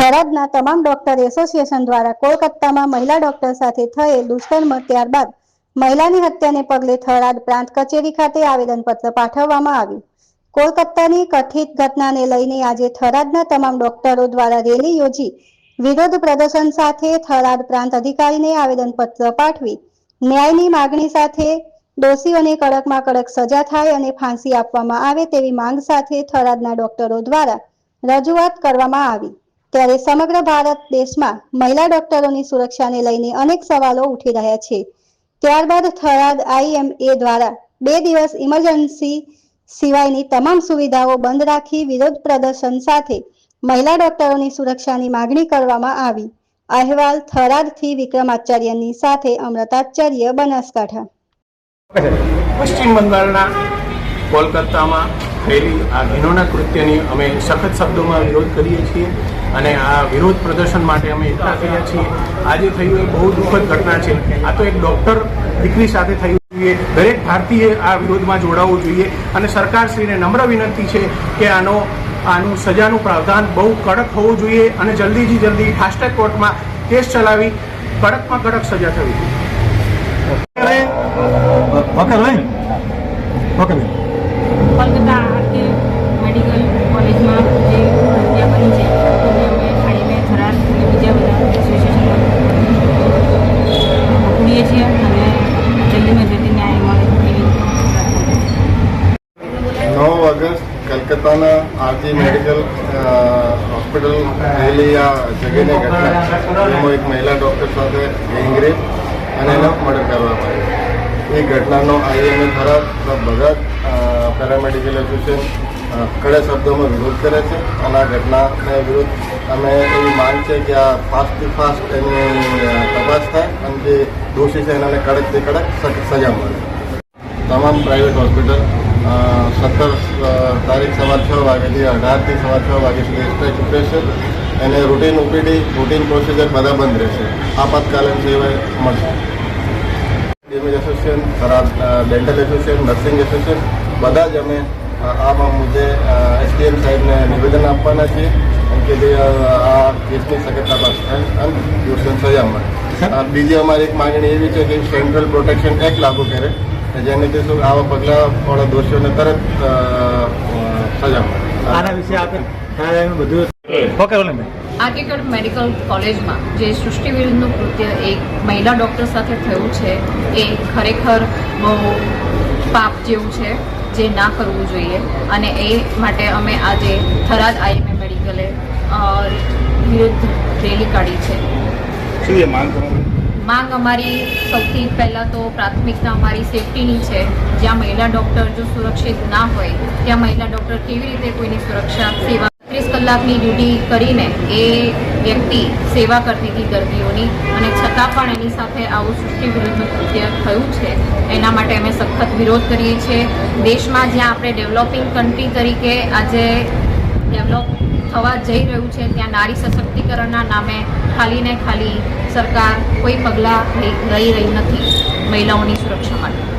થરાદના તમામ doctor association દ્વારા કોલકાતામાં મહિલા ડોક્ટર સાથે થયેલ દુષ્કર્મ ત્યારબાદ મહિલાની હત્યાને પગલે થરાદ પ્રાંત કચેરી ખાતે આવેદનપત્ર પાઠવવામાં આવ્યું. કોલકાતાની કથિત ઘટનાને લઈને આજે થરાદના તમામ ડોક્ટરો દ્વારા રેલી યોજી વિરોધ પ્રદર્શન સાથે થરાદ પ્રાંત અધિકારીને આવેદનપત્ર પાઠવી ન્યાયની માગણી સાથે દોષીઓને કડકમાં કડક સજા થાય અને ફાંસી આપવામાં આવે તેવી માંગ સાથે થરાદના ડોક્ટરો દ્વારા રજૂઆત કરવામાં આવી. ત્યારે સમગ્ર ભારત દેશમાં મહિલા ડોક્ટરોની સુરક્ષાને લઈને અનેક સવાલો ઉઠી રહ્યા છે. ત્યારબાદ થરાદ આઈએમએ દ્વારા બે દિવસ ઇમરજન્સી સિવાયની તમામ સુવિધાઓ બંધ રાખી વિરોધ પ્રદર્શન સાથે મહિલા ડોક્ટરોની સુરક્ષાની માગણી કરવામાં આવી. અહેવાલ થરાદથી વિક્રમાચાર્યની સાથે અમૃતાચાર્ય બનાસકાંઠા. પશ્ચિમ બંગાળના કોલકાતામાં થયેલી આ ઘીનોના કૃત્યની અમે સખત શબ્દોમાં વિરોધ કરીએ છીએ અને આ વિરોધ પ્રદર્શન માટે અમે એકઠા થયા છીએ. આજે થયું એ બહુ દુઃખદ ઘટના છે. આ તો એક ડૉક્ટર દીકરી સાથે થયું જોઈએ. દરેક ભારતીય આ વિરોધમાં જોડાવવું જોઈએ અને સરકારશ્રીને નમ્ર વિનંતી છે કે આનો, આનું સજાનું પ્રાવધાન બહુ કડક હોવું જોઈએ અને જલ્દીથી જલ્દી ફાસ્ટ કોર્ટમાં કેસ ચલાવી કડકમાં કડક સજા થવી જોઈએ. નવ ઓગસ્ટ કલકત્તાના આરજી મેડિકલ હોસ્પિટલ થયેલી આ જગ્યાની ઘટના. જેમાં એક મહિલા ડૉક્ટર સાથે ગેંગરેપ અને એનો મર્ડર કરવામાં આવ્યો. એ ઘટનાનો આઈએમએ ખરાબ બધા પેરામેડિકલ એસોસિએશન કડે શબ્દોમાં વિરોધ કરે છે. અને આ ઘટનાને વિરુદ્ધ અમે એવી માંગ છે કે આ ફાસ્ટથી ફાસ્ટ એની તપાસ થાય અને જે દોષી છે એનાને કડકથી કડક સજા મળે. તમામ પ્રાઇવેટ હોસ્પિટલ સત્તર તારીખ સવાર છ વાગ્યાથી અઢારથી સવાર છ વાગ્યા સુધી સ્ટ્રેચ ઓપરેશન અને રૂટીન ઓપીડી રૂટીન પ્રોસિજર બધા બંધ રહેશે. આપાતકાલીન સેવા મળશે. ડેમેજ એસોસિએશન ખરાબ ડેન્ટલ એસોસિએશન નર્સિંગ એસોસિએશન બધા જ અમે આમાં આ મુદ્દે એસડીએમ સાહેબને નિવેદન આપવાના છીએ. અને કે જે આ કેસની સખત તપાસ થાય અને દોષીઓને સજા મળે બીજી અમારી એક માગણી એવી છે કે સેન્ટ્રલ પ્રોટેક્શન એક્ટ લાગુ કરે. જેને કે શું આવા પગલાં વાળા દોષીઓને તરત સજા મળે. આના વિશે આપણે બધું? ઓકે મેડિકલ કોલેજમાં જે સૃષ્ટિ વિરુદ્ધનું કૃત્ય એક મહિલા ડૉક્ટર સાથે થયું છે એ ખરેખર બહુ પાપ જેવું છે જે ના કરવું જોઈએ. અને એ માટે અમે આજે થરાદ આઈએમએ મેડિકલે વિરુદ્ધ રેલી કાઢી છે. શું એ માંગ કરવાની? માંગ અમારી સૌથી પહેલાં તો પ્રાથમિકતા અમારી સેફટીની છે. જ્યાં મહિલા ડૉક્ટર જો સુરક્ષિત ના હોય, ત્યાં મહિલા ડૉક્ટર કેવી રીતે કોઈની સુરક્ષા, સેવા ત્રીસ કલાકની ડ્યુટી કરીને એ વ્યક્તિ સેવા કરતી હતી દર્દીઓની અને છતાં પણ એની સાથે આવું સૃષ્ટિ વિરુદ્ધનું કૃત્ય થયું છે, એના માટે અમે સખત વિરોધ કરીએ છીએ. દેશમાં જ્યાં આપણે ડેવલપિંગ કન્ટ્રી તરીકે આજે ડેવલપ થવા જઈ રહ્યું છે, ત્યાં નારી સશક્તિકરણના નામે ખાલી ને ખાલી સરકાર કોઈ પગલાં લઈ રહી નથી મહિલાઓની સુરક્ષા માટે.